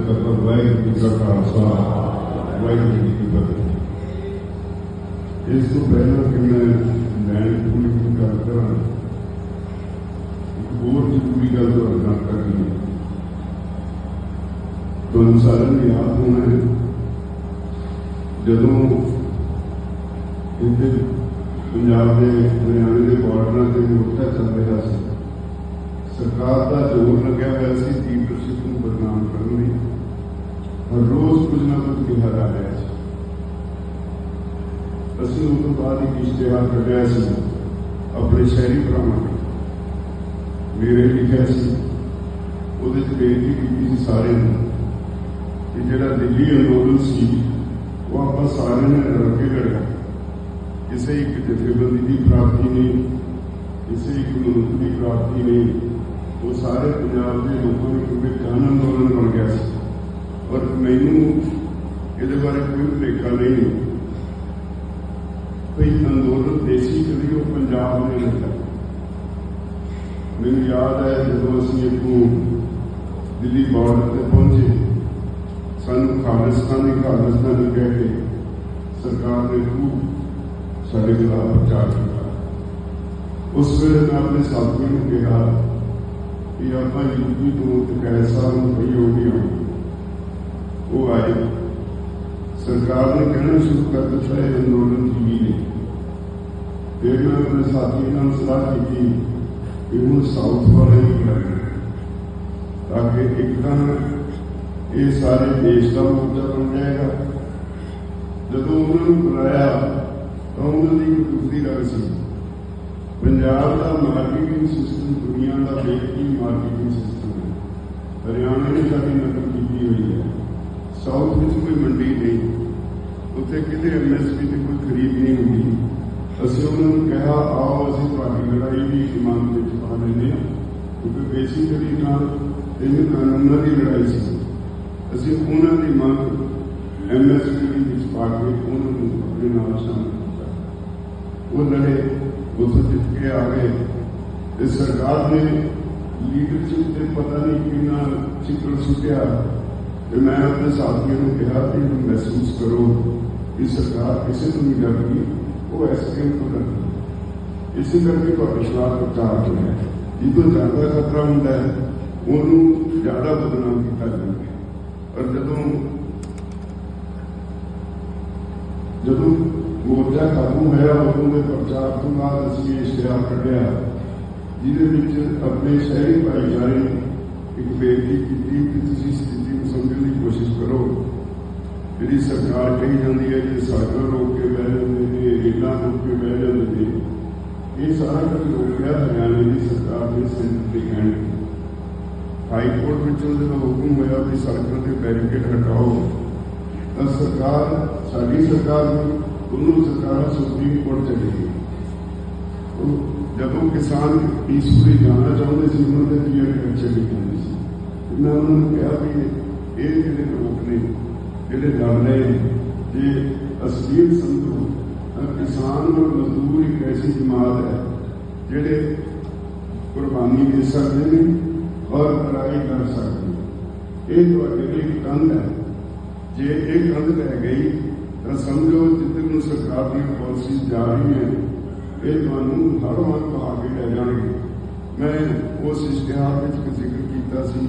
تقرر واحد کا خاصا واحد کی فتح اس کو پہلا کہ میں لینڈ پوری گل کرا اور ضروری گل کرنا کرنی تو ان سارے یاد ہونا ہے جدوں پنجاب کے ہریانے کے بارڈر سے مورچہ چل رہا سرکار کا زور لگا ہوا سی لیڈرشپ کو بدنام کرنے کرتا ہے۔ اسی ان کو ایک اشتہار کر گیا سی اپنے شہری پرانا میرے لکھا سی وہ بےنتی کی سارے کہ جڑا دلی اندولن سی، وہ آپ سارے نے رل کے کرنا کسی ایک جتے بندی کی پراپتی نہیں کسی ایک ملک کی پراپتی نہیں وہ سارے پنجاب کے لوگوں نے کیونکہ جان اندولن بن گیا سی۔ اور مینو ਇਹਦੇ ਬਾਰੇ ਕੋਈ ਭੁਲੇਖਾ ਨਹੀਂ ਭਈ ਅੰਦੋਲਨ ਦੇਸੀ ਕਦੀ ਉਹ ਪੰਜਾਬ ਨੇ ਲੱਗਾ ਮੈਨੂੰ ਯਾਦ ਹੈ ਜਦੋਂ ਅਸੀਂ ਇੱਥੋਂ ਦਿੱਲੀ ਬਾਰਡਰ ਤੇ ਪਹੁੰਚੇ, ਸਾਨੂੰ ਖਾਲਿਸਤਾਨੀ ਖਾਲਿਸਤਾਨੀ ਕਹਿ ਕੇ ਸਰਕਾਰ ਨੇ ਖੂਬ ਸਾਡੇ ਖਿਲਾਫ ਪ੍ਰਚਾਰ ਕੀਤਾ। ਉਸ ਵੇਲੇ ਮੈਂ ਆਪਣੇ ਸਾਥੀ ਨੂੰ ਕਿਹਾ ਕਿ ਆਪਾਂ ਯੂਪੀ ਤੋਂ ਕੈਦ ਸਾਹਿਬ ਨੂੰ ਭਈ ਹੋ ਗਿਆ ਉਹ ਆਏ। سرکار نے کہنا شروع کر دیا ہے آندولن ٹی وی نے پھر میں اپنے ساتھی نے صلاح کی تھی کہ وہ ساؤتھ والے ہی کریں تاکہ ایک دم یہ سارے دیش کا موجہ بن جائے گا۔ جب انہوں نے بلایا تو انہوں نے ایک دوسری رنگ سی پنجاب کا مارکیٹنگ سسٹم دنیا کا بہترین مارکیٹنگ سسٹم ہے۔ ہریانہ نے ساری نقل کی ہوئی ہے۔ ਸਾਊਥ ਵਿੱਚ ਕੋਈ ਮੰਡੀ ਨਹੀਂ। ਉੱਥੇ ਕਿਤੇ ਐਮਐਸਪੀ ਤੇ ਕੋਈ ਖਰੀਦ ਨਹੀਂ ਹੁੰਦੀ। ਅਸੀਂ ਉਹਨਾਂ ਨੂੰ ਕਿਹਾ, ਆਓ, ਅਸੀਂ ਤੁਹਾਡੀ ਲੜਾਈ ਦੀ ਇਮਾਨ ਵਿੱਚ ਪਾ ਲੈਂਦੇ ਹਾਂ। ਕਿਉਂਕਿ ਬੇਸਿਕਲੀ ਨਾਲ ਤਿੰਨ ਕਾਨੂੰਨਾਂ ਦੀ ਲੜਾਈ ਸੀ। ਅਸੀਂ ਉਹਨਾਂ ਦੀ ਮੰਗ ਐਮਐਸਪੀ ਦੇ ਵਿੱਚ ਪਾ ਕੇ ਉਹਨਾਂ ਨੂੰ ਆਪਣੇ ਨਾਲ ਸ਼ਾਮਿਲ ਕੀਤਾ। ਉਹ ਲੜੇ ਉਸ ਜਿੱਤ ਕੇ ਆ ਗਏ। ਤੇ ਸਰਕਾਰ ਨੇ ਲੀਡਰਸ਼ਿਪ ਤੇ ਪਤਾ ਨਹੀਂ ਕਿੰਨਾ ਚਿੱਕੜ ਸੁੱਟਿਆ। ਤੇ ਮੈਂ ਆਪਣੇ ਸਾਥੀਆਂ ਨੂੰ ਕਿਹਾ ਕਿ ਇਹ ਮਹਿਸੂਸ ਕਰੋ ਕਿ ਸਰਕਾਰ ਕਿਸੇ ਨੂੰ ਨਹੀਂ ਡਰਦੀ ਉਹ ਐਸਕੇਐਮ ਤੋਂ ਡਰਦੀ ਇਸੇ ਕਰਕੇ ਤੁਹਾਡੇ ਖਿਲਾਫ ਪ੍ਰਚਾਰ ਹੋਇਆ ਜਦੋਂ ਜ਼ਿਆਦਾ ਖਤਰਾ ਹੁੰਦਾ ਹੈ ਉਹਨੂੰ ਜ਼ਿਆਦਾ ਬਦਨਾਮ ਕੀਤਾ ਜਾਂਦਾ ਹੈ ਔਰ ਜਦੋਂ ਜਦੋਂ ਮੋਰਚਾ ਖਤਮ ਹੋਇਆ ਉਦੋਂ ਦੇ ਪ੍ਰਚਾਰ ਤੋਂ ਬਾਅਦ ਅਸੀਂ ਇਹ ਇਸ਼ਤਿਹਾਰ ਕੱਢਿਆ ਜਿਹਦੇ ਵਿੱਚ ਆਪਣੇ ਸ਼ਹਿਰੀ ਭਾਈਚਾਰੇ ਨੂੰ ਇੱਕ ਬੇਨਤੀ ਕੀਤੀ ਕਿ ਤੁਸੀਂ ਸਥਿਤੀ ਨੂੰ ਸਮਝਣ ਦੀ ਕੋਸ਼ਿਸ਼ ਕਰੋ ਜਿਹੜੀ ਸਰਕਾਰ ਕਹੀ ਜਾਂਦੀ ਹੈ ਕਿ ਸੜਕਾਂ ਰੋਕ ਕੇ ਬਹਿ ਜਾਂਦੇ ਨੇ ਰੇਲਾਂ ਰੋਕ ਕੇ ਬਹਿ ਜਾਂਦੇ ਨੇ ਇਹ ਸਾਰਾ ਕੁਝ ਰੋਕਿਆ ਹਰਿਆਣਾ ਦੀ ਸਰਕਾਰ ਦੇ ਸੈਂਟਰ ਦੇ ਕਹਿਣ ਤੇ ਹਾਈ ਕੋਰਟ ਵਿੱਚੋਂ ਜਦੋਂ ਹੁਕਮ ਹੋਇਆ ਕਿ ਸੜਕਾਂ ਤੇ ਬੈਰੀਕੇਡ ਹਟਾਓ ਤਾਂ ਸਰਕਾਰ ਸਾਡੀ ਸਰਕਾਰ ਨੂੰ ਦੋਨੋਂ ਸਰਕਾਰਾਂ ਸੁਪਰੀਮ ਕੋਰਟ ਚਲੀ ਗਈ ਉਹ ਜਦੋਂ ਕਿਸਾਨ ਪੀਸਫੁਲੀ ਜਾਣਾ ਚਾਹੁੰਦੇ ਸੀ ਉਹਨਾਂ ਦੇ ਕਲੀਅਰ ਕਰ ਚਲੀ ਜਾਂਦੀ ਸੀ ਤੇ ਮੈਂ ਉਹਨਾਂ ਨੂੰ ਕਿਹਾ ਵੀ ਇਹ ਜਿਹੜੇ ਲੋਕ ਨੇ, ਜਿਹੜੇ ਲੜ ਰਹੇ ਨੇ, ਜੇ ਅਸਲੀਅਤ ਸਮਝੋ, ਤਾਂ ਕਿਸਾਨ ਔਰ ਮਜ਼ਦੂਰ ਇੱਕ ਐਸੀ ਜਮਾਤ ਹੈ, ਜਿਹੜੇ ਕੁਰਬਾਨੀ ਦੇ ਸਕਦੇ ਨੇ ਔਰ ਲੜਾਈ ਕਰ ਸਕਦੇ ਨੇ। ਇਹ ਤੁਹਾਡੇ ਲਈ ਕੰਧ ਹੈ। ਜੇ ਇਹ ਕੰਧ ਰਹਿ ਗਈ, ਤਾਂ ਸਮਝੋ ਜਿੱਥੇ ਨੂੰ ਸਰਕਾਰ ਦੀ ਪਾਲਿਸੀ ਜਾ ਰਹੀ ਹੈ ਇਹ ਤੁਹਾਨੂੰ ਹਰ ਵਾਰ ਕਹਾ ਕੇ ਲੈ ਜਾਣਗੇ। ਮੈਂ ਉਸ ਇਸ਼ਤਿਹਾਰ ਵਿੱਚ ਇੱਕ ਜ਼ਿਕਰ ਕੀਤਾ ਸੀ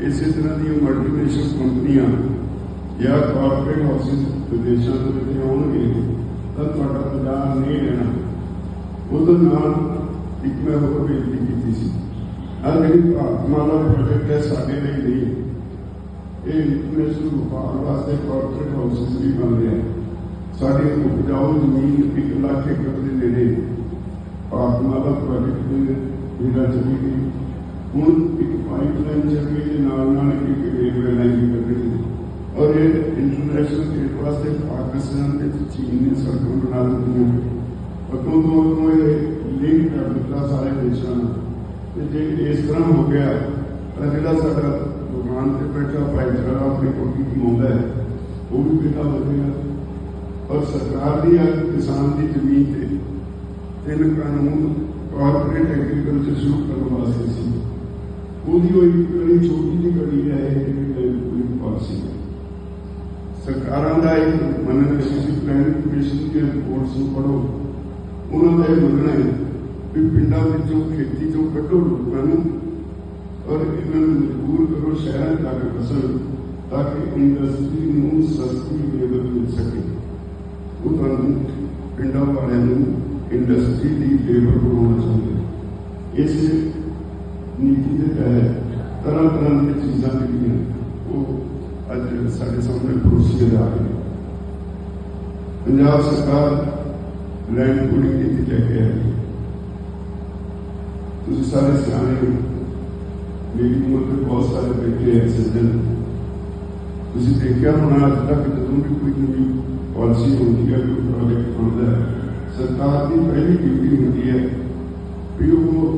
ਇਸੇ ਤਰ੍ਹਾਂ ਦੀਆਂ ਮਲਟੀਨੈਸ਼ਨਲ ਕੰਪਨੀਆਂ ਜਾਂ ਕਾਰਪੋਰੇਟ ਹਾਊਸਿਸ ਵਿਦੇਸ਼ਾਂ ਤੋਂ ਇੱਥੇ ਆਉਣਗੇ ਤਾਂ ਤੁਹਾਡਾ ਬਾਜ਼ਾਰ ਨਹੀਂ ਰਹਿਣਾ ਉਹਦੇ ਨਾਲ ਇੱਕ ਮੈਂ ਹੋਰ ਬੇਨਤੀ ਕੀਤੀ ਸੀ ਆ ਜਿਹੜੀ ਭਾਰਤ ਮਾਲਾ ਪ੍ਰੋਜੈਕਟ ਹੈ ਸਾਡੇ ਲਈ ਨਹੀਂ ਇਹ ਇੰਟਰਨੈਸ਼ਨਲ ਵਪਾਰ ਵਾਸਤੇ ਕਾਰਪੋਰੇਟ ਹਾਊਸਿਸ ਵੀ ਬਣ ਰਹੇ ਆ ਸਾਡੀ ਉਪਜਾਊ ਜ਼ਮੀਨ ਇੱਕ ਲੱਖ ਏਕੜ ਦੇ ਨੇੜੇ ਭਾਰਤ ਮਾਲਾ ਪ੍ਰੋਜੈਕਟ ਦੇ ਜਿਹੜਾ ਚੱਲੀ ਗਈ ਹੁਣ ਇੱਕ ਪਾਈਪਲਾਈਨ ਚੱਲ ਰਹੀ ਨਾਲ ਨਾਲ ਇੱਕ ਰੇਲਵੇ ਲਾਈਨ ਵੀ ਕੱਢ ਰਹੀ ਹੈ। ਔਰ ਇਹ ਇੰਟਰਨੈਸ਼ਨਲ ਟ੍ਰੇਡ ਵਾਸਤੇ ਪਾਕਿਸਤਾਨ ਤੇ ਚੀਨ ਨੇ ਸੜਕਾਂ ਬਣਾ ਦਿੱਤੀਆਂ ਅਗੋਂ ਤੋਂ ਅਗੋਂ ਇਹ ਲਿੰਕ ਕਰ ਦਿੱਤਾ ਸਾਰੇ ਦੇਸ਼ਾਂ ਨੂੰ। ਤੇ ਜੇ ਇਸ ਤਰ੍ਹਾਂ ਹੋ ਗਿਆ, ਤਾਂ ਜਿਹੜਾ ਸਾਡਾ ਦੁਕਾਨ ਤੇ ਬੈਠਾ ਭਾਈਚਾਰਾ ਆਪਣੀ ਕੋਠੀ ਕਮਾਉਂਦਾ ਹੈ, ਉਹ ਵੀ ਬੇਟਾ ਵਧੇਗਾ? ਔਰ ਸਰਕਾਰ ਦੀ ਅੱਜ ਕਿਸਾਨ ਦੀ ਜ਼ਮੀਨ ਤੇ ਤਿੰਨ ਕਾਨੂੰਨ ਕਾਰਪੋਰੇਟ ਐਗਰੀਕਲਚਰ ਸ਼ੁਰੂ ਕਰਨ ਵਾਸਤੇ ਸੀ। ਉਹਦੀ ਉਹ ਇੱਕ ਛੋਟੀ ਜਿਹੀ ਕੜੀ ਹੈ ਇਹ ਪਾਲਿਸੀ ਸਰਕਾਰਾਂ ਦਾ ਇੱਕ ਮੰਨਣ ਦੇ ਸੀ ਕਮਿਸ਼ਨ ਦੀ ਰਿਪੋਰਟਸ ਨੂੰ ਪੜੋ ਉਹਨਾਂ ਦਾ ਇਹ ਮੰਨਣਾ ਹੈ ਵੀ ਪਿੰਡਾਂ ਵਿੱਚੋਂ ਖੇਤੀ ਚੋਂ ਕੱਢੋ ਲੋਕਾਂ ਨੂੰ ਔਰ ਇਹਨਾਂ ਨੂੰ ਮਜਬੂਰ ਕਰੋ, ਸ਼ਹਿਰਾਂ ਤੱਕ ਫਸਲ ਤਾਂ ਕਿ ਇੰਡਸਟਰੀ ਨੂੰ ਸਸਤੀ ਲੇਬਰ ਮਿਲ ਸਕੇ। ਉਹ ਤੁਹਾਨੂੰ ਪਿੰਡਾਂ ਵਾਲਿਆਂ ਨੂੰ ਇੰਡਸਟਰੀ ਦੀ ਲੇਬਰ ਬਣਾਉਣਾ ਚਾਹੀਦਾ ਇਸ نیتی دے پہلے طرح طرح کی چیزاں جڑی وہ اج سارے سامنے پروسی آ رہی پنجاب سرکار لینڈ پولی نیتی لے کے آئی۔ تھی سارے سیانے، میری عمر میں بہت سارے بیٹے ہیں سجن تھی دیکھا ہونا اج تک جدوں بھی کوئی نئی پالیسی ہوتی ہے، کوئی پروجیکٹ ہوتا ہے سرکار کی پہلی ڈیوٹی ہوتی ہے۔ بھی وہ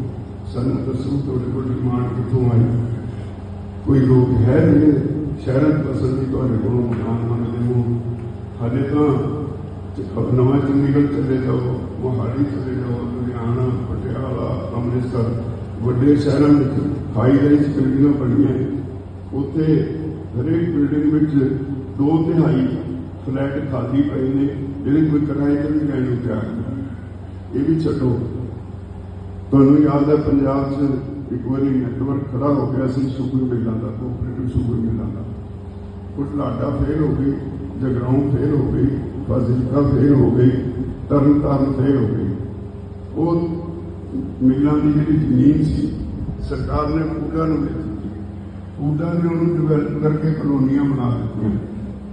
ਸਾਨੂੰ ਦੱਸੋ ਤੁਹਾਡੇ ਕੋਲ ਡਿਮਾਂਡ ਕਿੱਥੋਂ ਆਈ ਕੋਈ ਲੋਕ ਹੈ ਜਿਹੜੇ ਸ਼ਹਿਰਾਂ ਚ ਪਸੰਦ ਦੀ ਤੁਹਾਡੇ ਕੋਲੋਂ ਮਕਾਨ ਮੰਗਦੇ ਹੋ। ਹਾਲੇ ਤਾਂ ਨਵਾਂ ਚੰਡੀਗੜ੍ਹ ਚਲੇ ਜਾਓ, ਮੋਹਾਲੀ ਚਲੇ ਜਾਓ, ਲੁਧਿਆਣਾ, ਪਟਿਆਲਾ, ਅੰਮ੍ਰਿਤਸਰ, ਵੱਡੇ ਸ਼ਹਿਰਾਂ ਵਿੱਚ ਹਾਈ ਰਾਈਜ਼ ਬਿਲਡਿੰਗਾਂ ਬਣੀਆਂ ਉੱਥੇ ਹਰੇਕ ਬਿਲਡਿੰਗ ਵਿੱਚ ਦੋ ਤਿਹਾਈ ਫਲੈਟ ਖਾਲੀ ਪਏ ਨੇ, ਜਿਹੜੇ ਕੋਈ ਕਿਰਾਏ ਤੇ ਵੀ ਲੈਣ ਨੂੰ ਤਿਆਰ ਨਹੀਂ ਇਹ ਵੀ ਛੱਡੋ। ਤੁਹਾਨੂੰ ਯਾਦ ਹੈ ਪੰਜਾਬ 'ਚ ਇੱਕ ਵਾਰੀ ਨੈਟਵਰਕ ਖੜਾ ਹੋ ਗਿਆ ਸੀ ਸ਼ੂਗਰ ਮਿਲਾਂ ਦਾ ਕੋਆਪਰੇਟਿਵ ਸ਼ੂਗਰ ਮਿਲਾਂ ਦਾ। ਕੁਝ ਲਾਡਾ ਫੇਲ ਹੋ ਗਈ, ਜਗਰਾਉਂ ਫੇਲ ਹੋ ਗਈ, ਫਾਜ਼ਿਲਕਾ ਫੇਲ ਹੋ ਗਈ, ਤਰਨਤਾਰਨ ਫੇਲ ਹੋ ਗਈ। ਉਹ ਮਿਲਾਂ ਦੀ ਜਿਹੜੀ ਜ਼ਮੀਨ ਸੀ, ਸਰਕਾਰ ਨੇ ਪੂਰਾ ਨੂੰ ਦੇ ਦਿੱਤੀ। ਪੂਰਾ ਨੇ ਉਹਨੂੰ ਡਿਵੈਲਪ ਕਰਕੇ ਕਲੋਨੀਆਂ ਬਣਾ ਦਿੱਤੀਆਂ।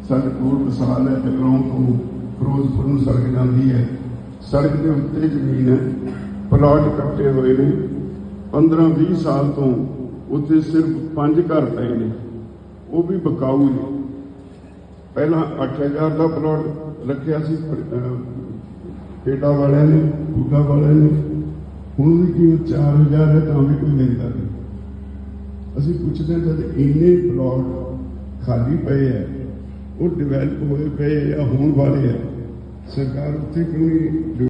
ਸਾਡੇ ਕੋਲ ਮਿਸਾਲ ਹੈ, ਜਗਰਾਉਂ ਤੋਂ ਫਿਰੋਜ਼ਪੁਰ ਨੂੰ ਸੜਕ ਜਾਂਦੀ ਹੈ। ਸੜਕ ਦੇ ਉੱਤੇ ਜ਼ਮੀਨ ਹੈ। ਪਲਾਟ ਕੱਟੇ ਹੋਏ ਨੇ। 15-20 ਸਾਲ ਤੋਂ ਉੱਥੇ ਸਿਰਫ ਪੰਜ ਘਰ ਪਏ ਨੇ। ਉਹ ਵੀ ਬਕਾਊ ਨੇ। ਪਹਿਲਾਂ 8000 ਦਾ ਪਲਾਟ ਰੱਖਿਆ ਸੀ ਪੇਟਾ ਵਾਲਿਆਂ ਨੇ ਪੂਟਾ ਵਾਲਿਆਂ ਨੇ। ਹੁਣ ਵੀ ਕੀਮਤ 4000 ਹੈ ਤਾਂ ਵੀ ਕੋਈ ਲੈਂਦਾ ਨਹੀਂ। ਅਸੀਂ ਪੁੱਛਦੇ ਹਾਂ, ਜਦ ਇੰਨੇ ਪਲਾਟ ਖਾਲੀ ਪਏ ਹੈ ਉਹ ਡਿਵੈਲਪ ਹੋਏ ਪਏ ਜਾਂ ਹੋਣ ਵਾਲੇ ਹੈ ਸਰਕਾਰ ਉੱਥੇ ਕਿਉਂ ਨਹੀਂ